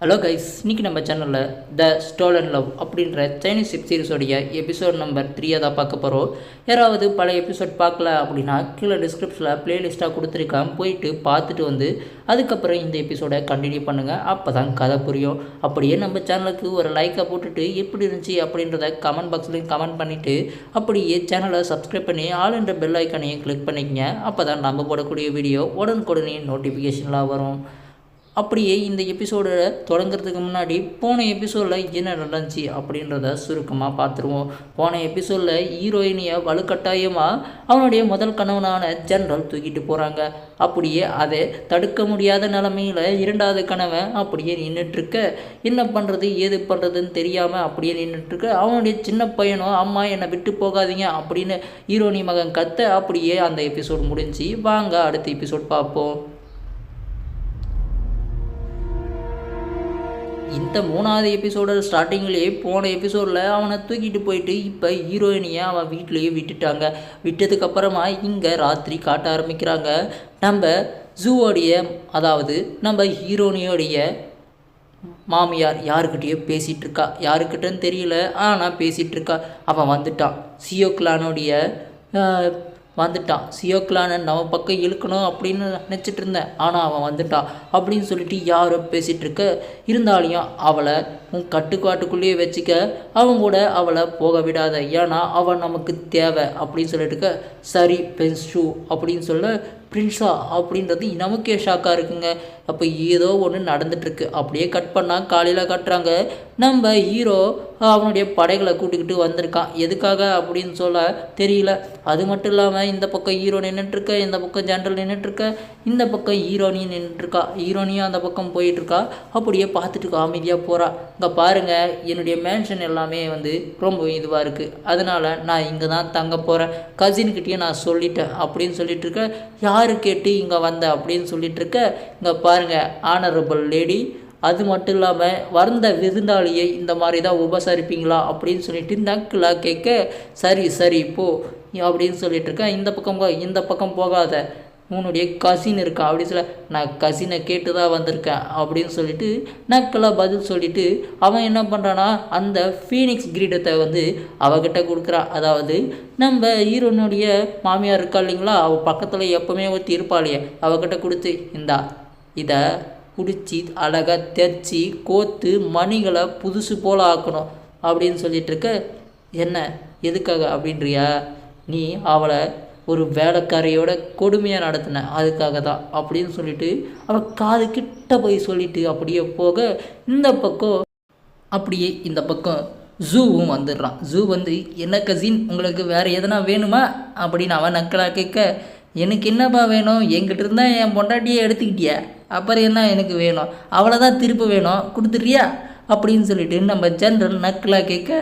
Hello guys இன்னைக்கு நம்ம சேனலில் த ஸ்டோலன் லவ் அப்படின்ற சைனீஸ் வெப் சீரிஸோடைய எபிசோட் நம்பர் த்ரீயாக தான் பார்க்க போகிறோம் யாராவது பல எபிசோட் பார்க்கல அப்படின்னா கீழே டிஸ்கிரிப்ஷனில் ப்ளேலிஸ்ட்டாக கொடுத்துருக்கேன் போயிட்டு பார்த்துட்டு வந்து அதுக்கப்புறம் இந்த எபிசோடை கண்டினியூ பண்ணுங்கள் அப்போ தான் கதை புரியும். அப்படியே நம்ம சேனலுக்கு ஒரு லைக்கை போட்டுட்டு எப்படி இருந்துச்சு அப்படின்றத கமெண்ட் பாக்ஸ்லேயும் கமெண்ட் பண்ணிவிட்டு அப்படியே சேனலை சப்ஸ்கிரைப் பண்ணி ஆல் என்ற பெல் ஐக்கானையும் கிளிக் பண்ணிக்கங்க. அப்போ தான் நம்ம போடக்கூடிய வீடியோ உடனுக்குடனே நோட்டிஃபிகேஷன்லாம் வரும். அப்படியே இந்த எபிசோட தொடங்குறதுக்கு முன்னாடி போன எபிசோடில் என்ன நடந்துச்சு அப்படின்றத சுருக்கமாக பார்த்துருவோம். போன எபிசோடில் ஹீரோயினியை வலுக்கட்டாயமாக அவனுடைய முதல் கணவனான ஜென்ரல் தூக்கிட்டு போகிறாங்க அப்படியே அதை தடுக்க முடியாத நிலமையில் இரண்டாவது கணவன் அப்படியே நின்றுட்டுருக்க என்ன பண்ணுறது ஏது பண்ணுறதுன்னு தெரியாமல் அப்படியே நின்றுட்டுருக்க அவனுடைய சின்ன பையனும் அம்மா என்னை விட்டு போகாதீங்க அப்படின்னு ஹீரோனி மகன் கத்த அப்படியே அந்த எபிசோடு முடிஞ்சு வாங்க அடுத்த எபிசோட் பார்ப்போம். இந்த மூணாவது எபிசோட ஸ்டார்டிங்லேயே போன எபிசோடில் அவனை தூக்கிட்டு போயிட்டு இப்போ ஹீரோயினியை அவன் வீட்டிலேயே விட்டுட்டாங்க. விட்டதுக்கப்புறமா இங்கே ராத்திரி காட்ட ஆரம்பிக்கிறாங்க. நம்ம ஜூவோடைய அதாவது நம்ம ஹீரோனியோடைய மாமியார் யாருக்கிட்டேயோ பேசிகிட்டு இருக்கா? யாருக்கிட்டன்னு தெரியல ஆனால் பேசிகிட்டு இருக்கா. அவன் வந்துட்டான். சியோ கிளானோடைய வந்துட்டான். சியோக்லானன் நம்ம பக்கம் இழுக்கணும் அப்படின்னு நினச்சிட்டு இருந்தேன். ஆனால் அவன் வந்துட்டான். அப்படின்னு சொல்லிட்டு யாரோ பேசிகிட்டு இருக்க இருந்தாலையும் அவளை உன் கட்டுக்காட்டுக்குள்ளேயே வச்சுக்க அவன் கூட அவளை போக விடாத. ஏன்னா அவன் நமக்கு தேவை அப்படின்னு சொல்லிட்டு இருக்க சரி பென்ஷூ அப்படின்னு சொல்ல பிரின்ஸா அப்படின்றது நமக்கே ஷாக்காக இருக்குங்க. அப்போ ஏதோ ஒன்று நடந்துட்டுருக்கு. அப்படியே கட் பண்ணால் காலையில் கட்டுறாங்க. நம்ம ஹீரோ அவனுடைய படைகளை கூட்டிக்கிட்டு வந்திருக்கான். எதுக்காக அப்படின்னு சொல்ல தெரியல. அது மட்டும் இல்லாமல் இந்த பக்கம் ஹீரோ நின்றுட்டுருக்க இந்த பக்கம் ஜென்ரல் நின்றுட்டுருக்க இந்த பக்கம் ஹீரோனியும் நின்றுட்டுருக்கா ஹீரோனியும் அந்த பக்கம் போயிட்டுருக்கா. அப்படியே பார்த்துட்டு அமைதியாக போகிறா இங்கே பாருங்கள் என்னுடைய மேன்ஷன் எல்லாமே வந்து ரொம்ப இதுவாக இருக்குது அதனால் நான் இங்கே தான் தங்க போகிறேன் கசின்கிட்டேயே நான் சொல்லிட்டேன் அப்படின்னு சொல்லிட்டு இருக்க யார் கேட்டு இங்கே வந்த அப்படின்னு சொல்லிட்டு இருக்க இங்கே பாருங்கள் ஆனரபிள் லேடி அது மட்டும் இல்லாமல் வந்த விருந்தாளியை இந்த மாதிரி தான் உபசரிப்பீங்களா அப்படின்னு சொல்லிட்டு நக்கிலாக கேட்க சரி சரி போ அப்படின்னு சொல்லிட்டு இருக்கேன் இந்த பக்கம் போ இந்த பக்கம் போகாத. உன்னுடைய கசின் இருக்கா அப்படின்னு சொல்ல நான் கசினை கேட்டு தான் வந்திருக்கேன் அப்படின்னு சொல்லிட்டு நக்கலாக பதில் சொல்லிட்டு அவன் என்ன பண்ணுறான்னா அந்த ஃபீனிக்ஸ் கிரீடத்தை வந்து அவகிட்ட கொடுக்குறான் அதாவது நம்ம ஹீரோனுடைய மாமியார் இருக்கா இல்லைங்களா? அவள் பக்கத்தில் எப்போவுமே ஒருத்தி இருப்பாளையே அவகிட்ட கொடுத்து இந்தா இதை பிடிச்சி அழகாக தைச்சி கோத்து மணிகளை புதுசு போல் ஆக்கணும். அப்படின்னு சொல்லிகிட்ருக்க இருக்க என்ன? எதுக்காக அப்படின்றியா? நீ அவளை ஒரு வேலைக்காரியோட கொடுமையாக நடத்தின. அதுக்காக தான். அப்படின்னு சொல்லிட்டு அவள் காது கிட்ட போய் சொல்லிட்டு அப்படியே போக இந்த பக்கம் அப்படியே இந்த பக்கம் ஜூவும் வந்துடுறான். ஜூ வந்து என்ன கசின் உங்களுக்கு வேறு எதனா வேணுமா? அப்படின்னு அவன் நக்கலாக கேட்க எனக்கு என்னப்பா வேணும்? என்கிட்ட இருந்தால் என் பொண்டாட்டியே எடுத்துக்கிட்டியா? அப்புறம் என்ன எனக்கு வேணும்? அவ்வளோதான் திருப்பி வேணும். கொடுத்துட்றியா அப்படின்னு சொல்லிட்டு நம்ம ஜென்ரல் நக்கலாக கேட்க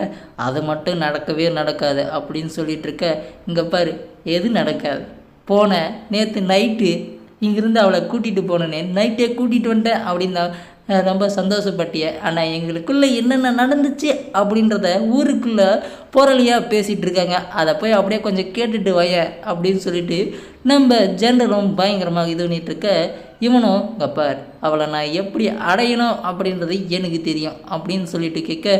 அது மட்டும் நடக்கவே நடக்காது அப்படின்னு சொல்லிட்டு இருக்க இங்கே பாரு எது நடக்காது? போனேன் நேற்று நைட்டு இங்கேருந்து அவளை கூட்டிகிட்டு போனேனே நைட்டே கூட்டிகிட்டு வந்துட்டேன் அப்படின்னு ரொம்ப சந்தோஷப்பட்டிய. ஆனால் எங்களுக்குள்ளே என்னென்ன நடந்துச்சு? அப்படின்றத ஊருக்குள்ளே போரளியாக பேசிகிட்டு இருக்காங்க. அதை போய் அப்படியே கொஞ்சம் கேட்டுட்டு வய அப்படின்னு சொல்லிட்டு நம்ம ஜென்ரலும் பயங்கரமாக இது பண்ணிகிட்ருக்க இவனும் கப்பார் அவளை நான் எப்படி அடையணும் அப்படின்றது எனக்கு தெரியும் அப்படின்னு சொல்லிட்டு கேட்க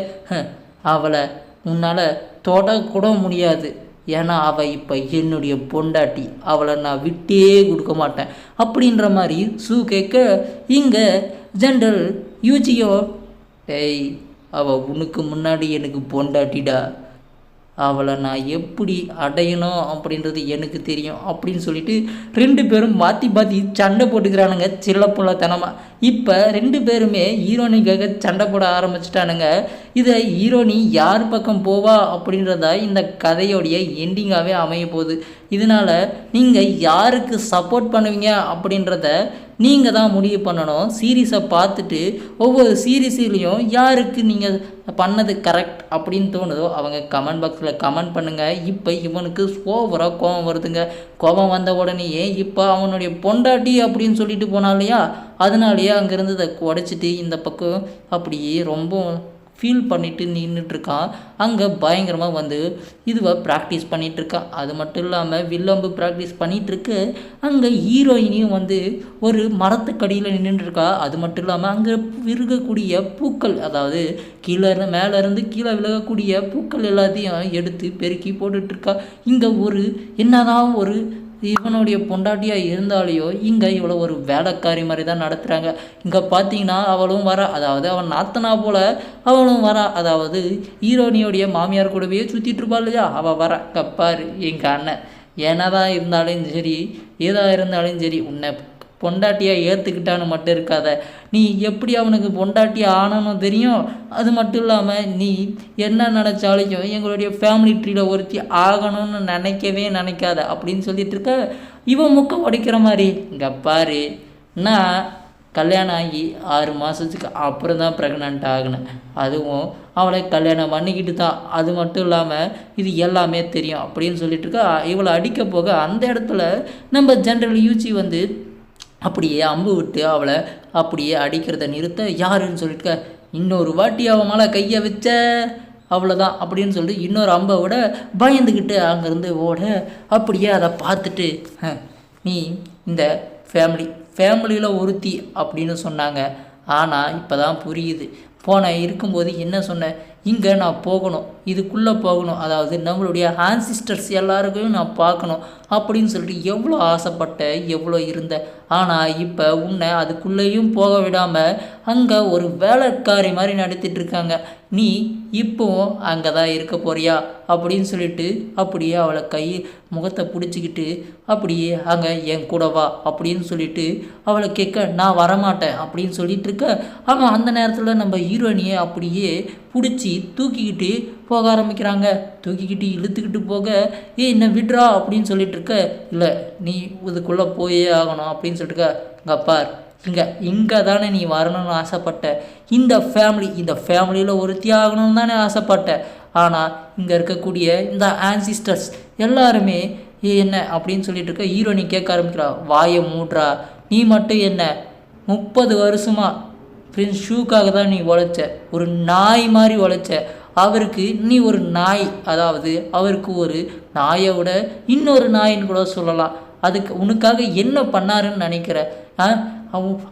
அவளை உன்னால் தொடக்கூட முடியாது. ஏன்னா அவள் இப்போ என்னுடைய பொண்டாட்டி. அவளை நான் விட்டே கொடுக்க மாட்டேன். அப்படின்ற மாதிரி சூ கேட்க இங்கே ஜென்ரல் யூஜியோ. டேய் அவள் உனக்கு முன்னாடி எனக்கு பொண்டாட்டிடா. அவளை நான் எப்படி அடையணும் அப்படின்றது எனக்கு தெரியும் அப்படின்னு சொல்லிட்டு ரெண்டு பேரும் மாற்றி மாற்றி சண்டை போட்டுக்கிறானுங்க சில்லப்புள்ளத்தனமாக இப்போ ரெண்டு பேருமே ஹீரோனிக்காக சண்டை போட ஆரம்பிச்சிட்டானுங்க. இதை ஹீரோனி யார் பக்கம் போவா அப்படின்றத இந்த கதையோடைய எண்டிங்காகவே அமைய போகுது. இதனால் நீங்கள் யாருக்கு சப்போர்ட் பண்ணுவீங்க அப்படின்றத நீங்கள் தான் முடிவு பண்ணணும். சீரீஸை பார்த்துட்டு ஒவ்வொரு சீரீஸ்லேயும் யாருக்கு நீங்கள் பண்ணது கரெக்ட் அப்படின்னு தோணுதோ அவங்க கமெண்ட் பாக்ஸில் கமெண்ட் பண்ணுங்கள் இப்போ இவனுக்கு ஓவராக கோபம் வருதுங்க. கோபம் வந்த உடனேயே இப்போ அவனுடைய பொண்டாட்டி அப்படின்னு சொல்லிட்டு போனான் இல்லையா? அதனாலேயே அங்கேருந்து இதை உடைச்சிட்டு இந்த பக்கம் அப்படியே ரொம்ப ஃபீல் பண்ணிட்டு நின்றுட்டுருக்கா அங்கே பயங்கரமாக வந்து இதுவை ப்ராக்டிஸ் பண்ணிகிட்ருக்கான் அது மட்டும் இல்லாமல் வில்லம்பு ப்ராக்டிஸ் பண்ணிகிட்ருக்கு அங்கே ஹீரோயினியும் வந்து ஒரு மரத்துக்கடியில் நின்றுட்டுருக்கா அது மட்டும் இல்லாமல் அங்கே விருகக்கூடிய பூக்கள் அதாவது கீழே இருந்து கீழே விலகக்கூடிய பூக்கள் எல்லாத்தையும் எடுத்து பெருக்கி போட்டுட்ருக்கா இங்கே ஒரு என்னதான் ஒரு இவனுடைய பொண்டாட்டியாக இருந்தாலேயோ இங்கே இவ்வளோ ஒரு வேலைக்காரி மாதிரி தான் நடத்துகிறாங்க இங்கே பார்த்தீங்கன்னா அவளும் வரா. அதாவது அவன் நாத்தனா போல் அவளும் வரா. அதாவது ஹீரோனியோடைய மாமியார் கூடவே சுற்றிட்டு இருப்பா இல்லையா? அவள் வரா. கப்பாரு எங்கள் அண்ணன். என்னதான் இருந்தாலும் சரி ஏதா இருந்தாலும் சரி உன்னை பொண்டாட்டியாக ஏற்றுக்கிட்டான்னு மட்டும் இருக்காத. நீ எப்படி அவனுக்கு பொண்டாட்டி ஆனன்னு தெரியும். அது மட்டும் இல்லாமல் நீ என்ன நினச்சாலும் எங்களுடைய ஃபேமிலி ட்ரீயில் ஒருத்தி ஆகணும்னு நினைக்கவே நினைக்காத அப்படின்னு சொல்லிட்டு இருக்க. இவன் முக்கம் உடைக்கிற மாதிரி. இங்கே பாரு நான் கல்யாணம் ஆகி ஆறு மாதத்துக்கு அப்புறம் தான் ப்ரெக்னென்ட் ஆகினேன். அதுவும் அவளை கல்யாணம் பண்ணிக்கிட்டு தான். அது மட்டும் இல்லாமல் இது எல்லாமே தெரியும் அப்படின்னு சொல்லிட்டு இருக்கா. இவளை அடிக்க போக அந்த இடத்துல நம்ம ஜென்ரல் யூஜி வந்து அப்படியே அம்பு விட்டு அவளை அப்படியே அடிக்கிறத நிறுத்த யாருன்னு சொல்லிட்டு இன்னொரு வாட்டி அவன் மேலே கையை வச்ச அவ்வளோதான் அப்படின்னு சொல்லிட்டு இன்னொரு அம்பை விட பயந்துக்கிட்டு அங்கேருந்து ஓட அப்படியே அதை பார்த்துட்டு நீ இந்த ஃபேமிலி ஃபேமிலியில் ஒருத்தி அப்படின்னு சொன்னாங்க. ஆனால் இப்போ தான் புரியுது. போன இருக்கும்போது என்ன சொன்னேன் இங்கே நான் போகணும் இதுக்குள்ளே போகணும். அதாவது நம்மளுடைய ஆன்சிஸ்டர்ஸ் எல்லாருக்கும் நான் பார்க்கணும் அப்படின்னு சொல்லிட்டு எவ்வளோ ஆசைப்பட்ட எவ்வளோ இருந்த. ஆனால் இப்போ உன்னை அதுக்குள்ளேயும் போக விடாமல் அங்கே ஒரு வேலைக்காரி மாதிரி நடத்திட்டு இருக்காங்க. நீ இப்போவும் அங்கே தான் இருக்க போறியா? அப்படின்னு சொல்லிட்டு அப்படியே அவளை கை முகத்தை பிடிச்சிக்கிட்டு அப்படியே அங்கே என் கூட வா அப்படின்னு சொல்லிட்டு அவளை கேட்க நான் வரமாட்டேன் அப்படின்னு சொல்லிட்டு இருக்க. அவன் அந்த நேரத்தில் நம்ம ஹீரோயினியை அப்படியே பிடிச்சி தூக்கிக்கிட்டு போக ஆரம்பிக்கிறாங்க. தூக்கிக்கிட்டு இழுத்துக்கிட்டு போக ஏ என்ன விட்றா? அப்படின்னு சொல்லிட்டு இருக்க இல்லை நீ இதுக்குள்ளே போயே ஆகணும் அப்படின்னு சொல்லிட்டு இங்கே பார் இங்கே இங்கே தானே நீ வரணும்னு ஆசைப்பட்ட. இந்த ஃபேமிலி இந்த ஃபேமிலியில் ஒருத்தி ஆகணும்னு தானே ஆசைப்பட்ட. ஆனால் இங்கே இருக்கக்கூடிய இந்த ஆன்சிஸ்டர்ஸ் எல்லாருமே என்ன? அப்படின்னு சொல்லிட்டு இருக்க ஹீரோனி கேட்க ஆரம்பிக்கிறா. வாயை மூட்றா. நீ மட்டும் என்ன? முப்பது வருஷமாக பிரின்ஸ் ஷூக்காக தான் நீ உழைச்ச. ஒரு நாய் மாதிரி உழைச்ச. அவருக்கு நீ ஒரு நாய். அதாவது அவருக்கு ஒரு நாயை விட இன்னொரு நாயின்னு கூட சொல்லலாம். அதுக்கு உனக்காக என்ன பண்ணாருன்னு நினைக்கிற?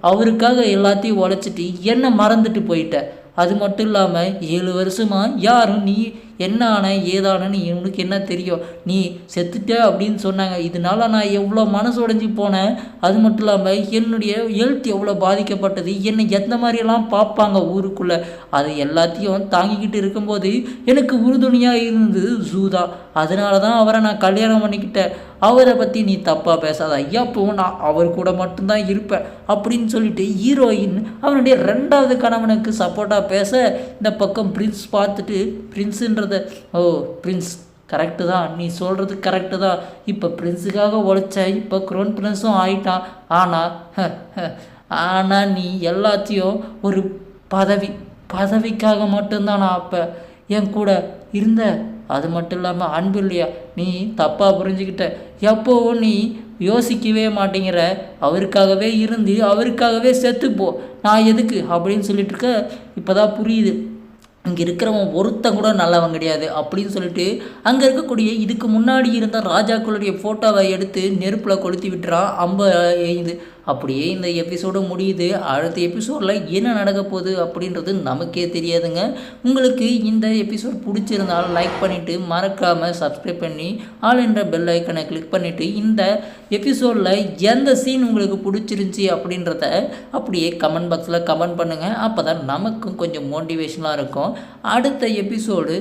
அவருக்காக எல்லாத்தையும் உழைச்சிட்டு என்ன மறந்துட்டு போயிட்ட. அது மட்டும் இல்லாமல் ஏழு வருஷமாக யாரும் நீ என்ன ஆன ஏதானன்னு இவனுக்கு என்ன தெரியும்? நீ செத்துட்ட அப்படின்னு சொன்னாங்க. இதனால நான் எவ்வளோ மனசு உடஞ்சி போனேன். அது மட்டும் இல்லாமல் என்னுடைய ஹெல்த் எவ்வளோ பாதிக்கப்பட்டது? என்னை எந்த மாதிரியெல்லாம் பார்ப்பாங்க ஊருக்குள்ளே? அது எல்லாத்தையும் தாங்கிக்கிட்டு இருக்கும்போது எனக்கு உறுதுணையாக இருந்தது ஜூ தான் அதனால தான் அவரை நான் கல்யாணம் பண்ணிக்கிட்டேன். அவரை பற்றி நீ தப்பாக பேசாத. ஐயா நான் அவர் கூட மட்டும்தான் இருப்பேன் அப்படின்னு சொல்லிட்டு ஹீரோயின் அவனுடைய ரெண்டாவது கணவனுக்கு சப்போர்ட்டாக பேச இந்த பக்கம் பிரின்ஸ் பார்த்துட்டு பிரின்ஸுன்றத ஓ பிரின்ஸ் கரெக்டு தான். நீ சொல்கிறது கரெக்டு தான். இப்போ பிரின்ஸுக்காக உழைச்ச இப்போ க்ரோன் பிரின்ஸும் ஆயிட்டான். ஆனால் ஆனால் நீ எல்லாத்தையும் ஒரு பதவி பதவிக்காக மட்டும்தான் நான் அப்போ என் கூட இருந்த அது மட்டும் இல்லாமல் அன்பு இல்லையா? நீ தப்பாக புரிஞ்சுக்கிட்ட. எப்போவும் நீ யோசிக்கவே மாட்டேங்கிற. அவருக்காகவே இருந்து அவருக்காகவே செத்துப்போ. நான் எதுக்கு? அப்படின்னு சொல்லிட்டு இருக்க இப்போ தான் புரியுது. இங்கே இருக்கிறவன் ஒருத்தன் கூட நல்லவன் கிடையாது அப்படின்னு சொல்லிட்டு அங்கே இருக்கக்கூடிய இதுக்கு முன்னாடி இருந்த ராஜாக்களுடைய ஃபோட்டோவை எடுத்து நெருப்பில் கொளுத்தி விட்டுறான். அம்ப எய்து. அப்படியே இந்த எபிசோடு முடியுது. அடுத்த எபிசோடில் என்ன நடக்க போகுது அப்படின்றது நமக்கே தெரியாதுங்க. உங்களுக்கு இந்த எபிசோட் பிடிச்சிருந்தாலும் லைக் பண்ணிவிட்டு மறக்காமல் சப்ஸ்கிரைப் பண்ணி ஆல் என்ற பெல் ஐக்கனை கிளிக் பண்ணிவிட்டு இந்த எபிசோடில் எந்த சீன் உங்களுக்கு பிடிச்சிருந்துச்சி அப்படின்றத அப்படியே கமெண்ட் பாக்ஸில் கமெண்ட் பண்ணுங்கள் அப்போ தான் நமக்கும் கொஞ்சம் மோட்டிவேஷனாக இருக்கும். அடுத்த எபிசோடு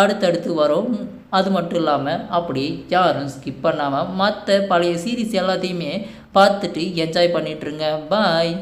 அடுத்தடுத்து வரும். அது மட்டும் இல்லாமல் அப்படி யாரும் ஸ்கிப் பண்ணாமல் மற்ற பழைய சீரீஸ் எல்லாத்தையுமே பார்த்துட்டு என்ஜாய் பண்ணிகிட்ருங்க பாய்